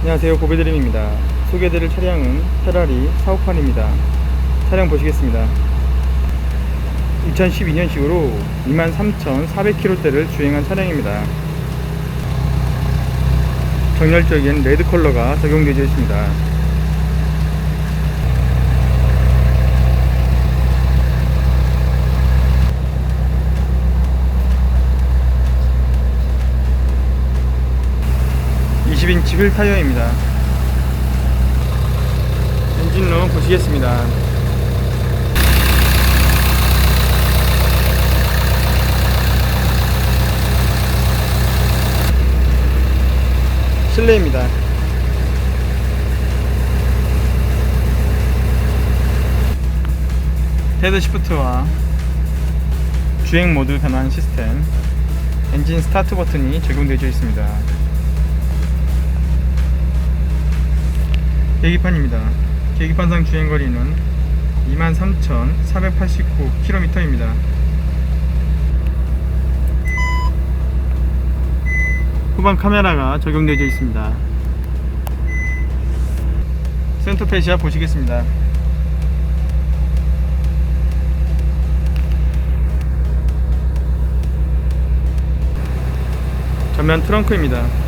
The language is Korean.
안녕하세요. 고배드림입니다. 소개해드릴 차량은 페라리 사우판입니다. 차량 보시겠습니다. 2012년식으로 23,400km대를 주행한 차량입니다. 정열적인 레드 컬러가 적용되어 있습니다 (20인치) 휠 타이어입니다. 엔진룸 보시겠습니다. 실내입니다. 헤드 시프트와 주행 모드 변환 시스템 엔진 스타트 버튼이 적용되어 있습니다 계기판입니다. 계기판상 주행거리는 23,489km입니다. 후방 카메라가 적용되어 있습니다. 센터 페시아 보시겠습니다. 전면 트렁크입니다